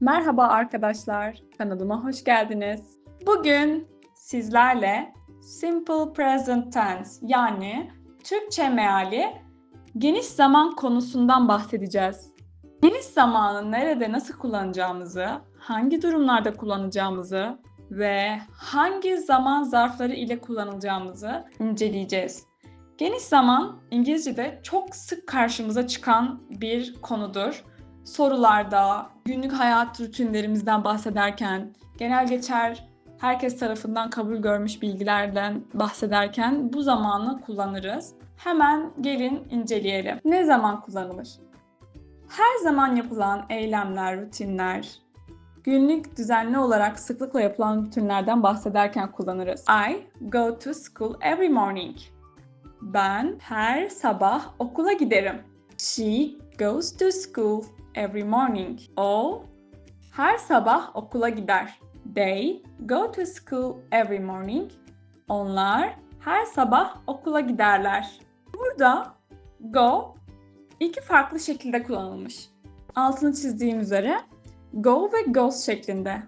Merhaba arkadaşlar, kanalıma hoş geldiniz. Bugün sizlerle Simple Present Tense yani Türkçe meali geniş zaman konusundan bahsedeceğiz. Geniş zamanı nerede nasıl kullanacağımızı, hangi durumlarda kullanacağımızı ve hangi zaman zarfları ile kullanılacağımızı inceleyeceğiz. Geniş zaman İngilizce'de çok sık karşımıza çıkan bir konudur. Sorularda, günlük hayat rutinlerimizden bahsederken, genel geçer herkes tarafından kabul görmüş bilgilerden bahsederken bu zamanı kullanırız. Hemen gelin inceleyelim. Ne zaman kullanılır? Her zaman yapılan eylemler, rutinler, günlük düzenli olarak sıklıkla yapılan rutinlerden bahsederken kullanırız. I go to school every morning. Ben her sabah okula giderim. She goes to school every morning. O her sabah okula gider. They go to school every morning. Onlar her sabah okula giderler. Burada go iki farklı şekilde kullanılmış. Altını çizdiğim üzere go ve goes şeklinde.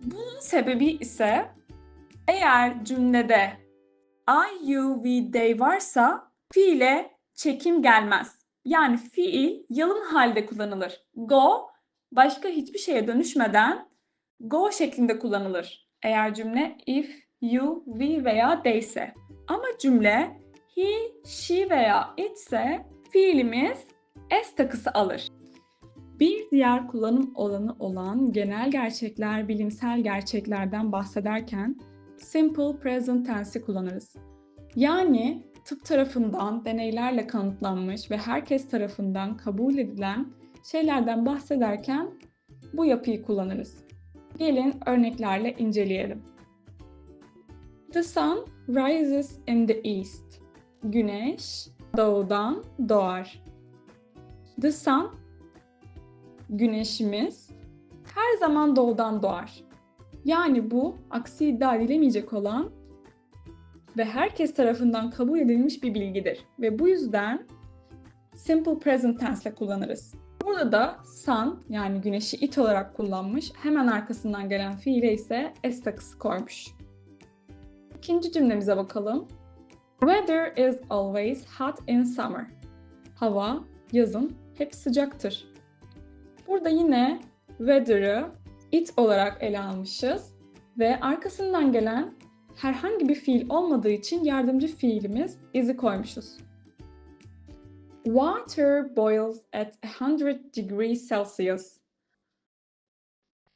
Bunun sebebi ise eğer cümlede I, you, we, they varsa fiile çekim gelmez. Yani fiil yalın halde kullanılır. Go başka hiçbir şeye dönüşmeden go şeklinde kullanılır. Eğer cümle if, you, we veya they ise. Ama cümle he, she veya it ise fiilimiz s takısı alır. Bir diğer kullanım alanı olan genel gerçekler, bilimsel gerçeklerden bahsederken simple present tense'i kullanırız. Yani tıp tarafından deneylerle kanıtlanmış ve herkes tarafından kabul edilen şeylerden bahsederken bu yapıyı kullanırız. Gelin örneklerle inceleyelim. The sun rises in the east. Güneş doğudan doğar. The sun güneşimiz her zaman doğudan doğar. Yani bu aksi iddia edilemeyecek olan ve herkes tarafından kabul edilmiş bir bilgidir. Ve bu yüzden simple present tense ile kullanırız. Burada da sun yani güneşi it olarak kullanmış. Hemen arkasından gelen fiile ise s takısı koymuş. İkinci cümlemize bakalım. Weather is always hot in summer. Hava yazın hep sıcaktır. Burada yine weather'ı it olarak ele almışız ve arkasından gelen herhangi bir fiil olmadığı için yardımcı fiilimiz is'i koymuşuz. Water boils at 100 degrees Celsius.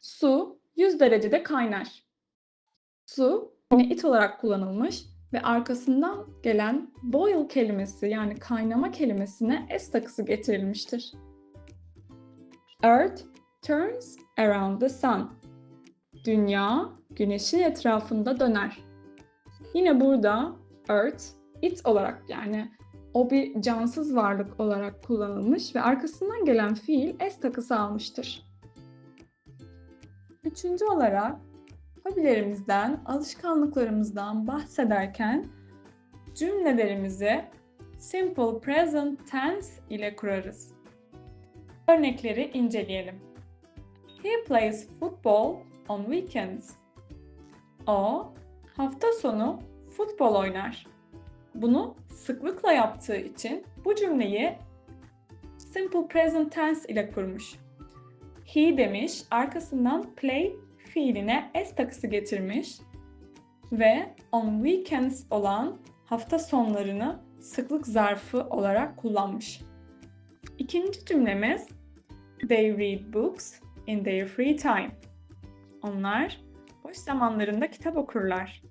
Su 100 derecede kaynar. Su yine it olarak kullanılmış ve arkasından gelen boil kelimesi yani kaynama kelimesine s takısı getirilmiştir. Earth turns around the sun. Dünya güneşin etrafında döner. Yine burada earth, it olarak yani o bir cansız varlık olarak kullanılmış ve arkasından gelen fiil s takısı almıştır. Üçüncü olarak hobilerimizden, alışkanlıklarımızdan bahsederken cümlelerimizi simple present tense ile kurarız. Örnekleri inceleyelim. He plays football on weekends. O hafta sonu futbol oynar. Bunu sıklıkla yaptığı için bu cümleyi simple present tense ile kurmuş. He demiş, arkasından play fiiline s takısı getirmiş ve on weekends olan hafta sonlarını sıklık zarfı olarak kullanmış. İkinci cümlemiz They read books in their free time. Onlar boş zamanlarında kitap okurlar.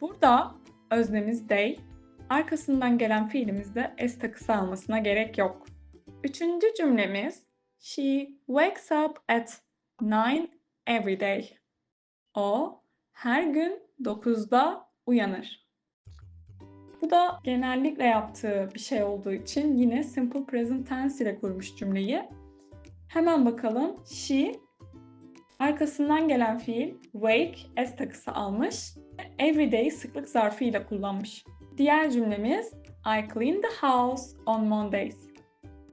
Burada öznemiz they, arkasından gelen fiilimizde s takısı almasına gerek yok. Üçüncü cümlemiz She wakes up at 9 every day. O her gün 9'da uyanır. Bu da genellikle yaptığı bir şey olduğu için yine simple present tense ile kurmuş cümleyi. Hemen bakalım. She arkasından gelen fiil wake s takısı almış. Everyday sıklık zarfı ile kullanmış. Diğer cümlemiz I clean the house on Mondays.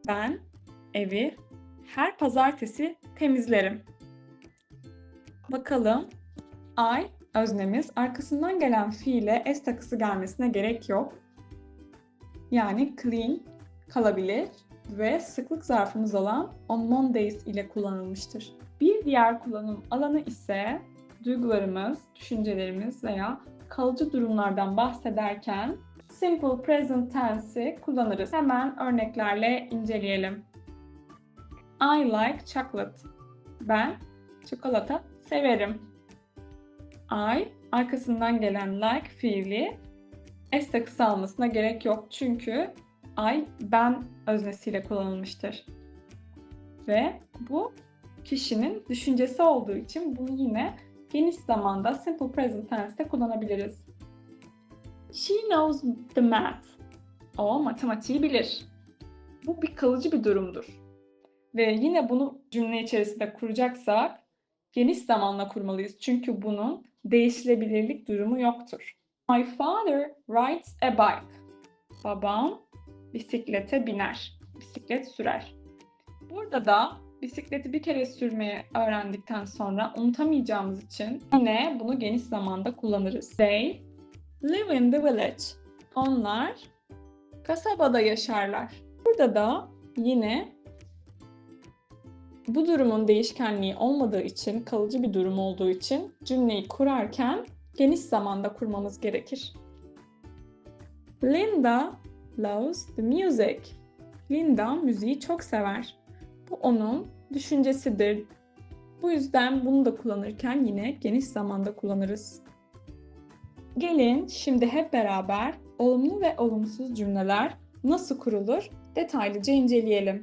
Ben evi her pazartesi temizlerim. Bakalım. I öznemiz. Arkasından gelen fiile s takısı gelmesine gerek yok. Yani clean kalabilir ve sıklık zarfımız olan on Mondays ile kullanılmıştır. Bir diğer kullanım alanı ise duygularımız, düşüncelerimiz veya kalıcı durumlardan bahsederken simple present tense'i kullanırız. Hemen örneklerle inceleyelim. I like chocolate. Ben çikolata severim. I arkasından gelen like fiili s takısı almasına gerek yok çünkü I ben öznesiyle kullanılmıştır. Ve bu kişinin düşüncesi olduğu için bunu yine geniş zamanda simple present tense'te kullanabiliriz. She knows the math. O matematiği bilir. Bu bir kalıcı bir durumdur. Ve yine bunu cümle içerisinde kuracaksak geniş zamanla kurmalıyız. Çünkü bunun değişilebilirlik durumu yoktur. My father rides a bike. Babam bisiklete biner. Bisiklet sürer. Burada da bisikleti bir kere sürmeyi öğrendikten sonra unutamayacağımız için yine bunu geniş zamanda kullanırız. They live in the village. Onlar kasabada yaşarlar. Burada da yine bu durumun değişkenliği olmadığı için, kalıcı bir durum olduğu için cümleyi kurarken geniş zamanda kurmamız gerekir. Linda loves the music. Linda müziği çok sever. Bu onun düşüncesidir. Bu yüzden bunu da kullanırken yine geniş zamanda kullanırız. Gelin şimdi hep beraber olumlu ve olumsuz cümleler nasıl kurulur detaylıca inceleyelim.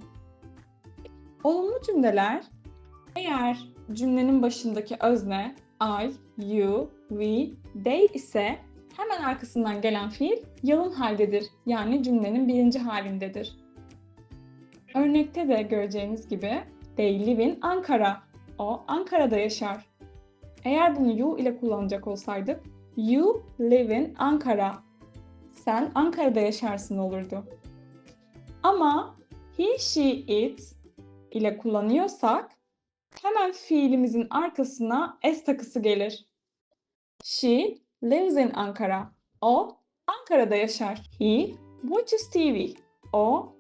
Olumlu cümleler eğer cümlenin başındaki özne I, you, we, they ise hemen arkasından gelen fiil yalın haldedir. Yani cümlenin birinci halindedir. Örnekte de göreceğiniz gibi they live in Ankara. O Ankara'da yaşar. Eğer bunu you ile kullanacak olsaydık you live in Ankara. Sen Ankara'da yaşarsın olurdu. Ama he, she, it ile kullanıyorsak hemen fiilimizin arkasına s takısı gelir. She lives in Ankara. O Ankara'da yaşar. He watches TV. O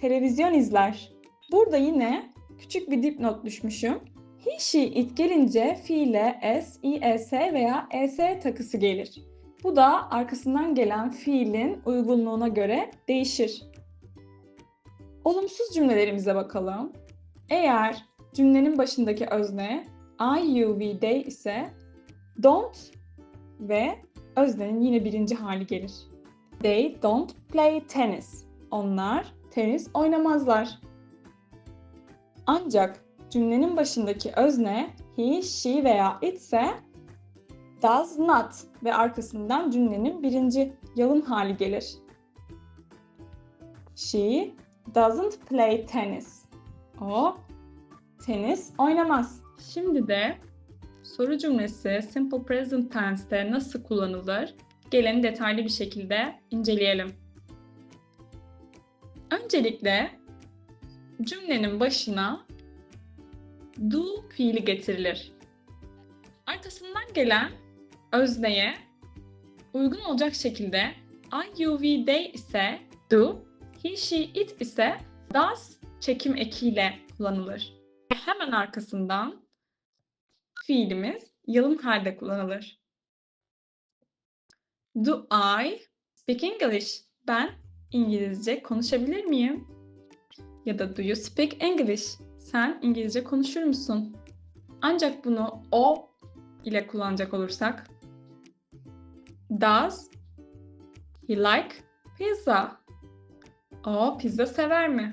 televizyon izler. Burada yine küçük bir dipnot düşmüşüm. He, she, it gelince fiile s, es veya es takısı gelir. Bu da arkasından gelen fiilin uygunluğuna göre değişir. Olumsuz cümlelerimize bakalım. Eğer cümlenin başındaki özne I, you, we, they ise don't ve öznenin yine birinci hali gelir. They don't play tennis. Onlar tenis oynamazlar. Ancak cümlenin başındaki özne he, she veya it ise does not ve arkasından cümlenin birinci yalın hali gelir. She doesn't play tennis. O tenis oynamaz. Şimdi de soru cümlesi simple present tense'te nasıl kullanılır? Gelin detaylı bir şekilde inceleyelim. Öncelikle cümlenin başına do fiili getirilir. Arkasından gelen özneye uygun olacak şekilde I, you, we, they ise do, he, she, it ise does çekim ekiyle kullanılır. Hemen arkasından fiilimiz yalın halde kullanılır. Do I speak English? Ben İngilizce konuşabilir miyim? Ya da do you speak English? Sen İngilizce konuşur musun? Ancak bunu o ile kullanacak olursak Does he like pizza? O pizza sever mi?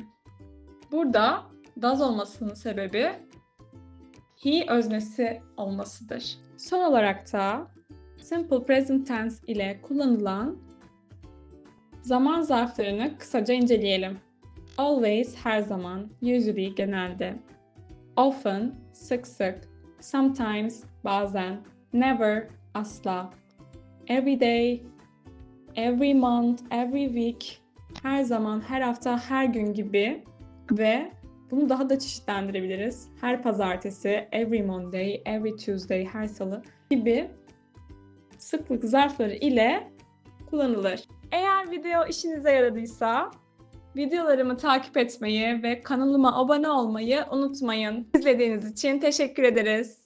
Burada does olmasının sebebi he öznesi olmasıdır. Son olarak da simple present tense ile kullanılan zaman zarflarını kısaca inceleyelim. Always her zaman, usually genelde. Often sık sık, sometimes bazen, never asla. Every day, every month, every week, her zaman, her hafta, her gün gibi ve Bunu daha da çeşitlendirebiliriz. Her pazartesi, every Monday, every Tuesday, her salı gibi sıklık zarfları ile kullanılır. Eğer video işinize yaradıysa videolarımı takip etmeyi ve kanalıma abone olmayı unutmayın. İzlediğiniz için teşekkür ederiz.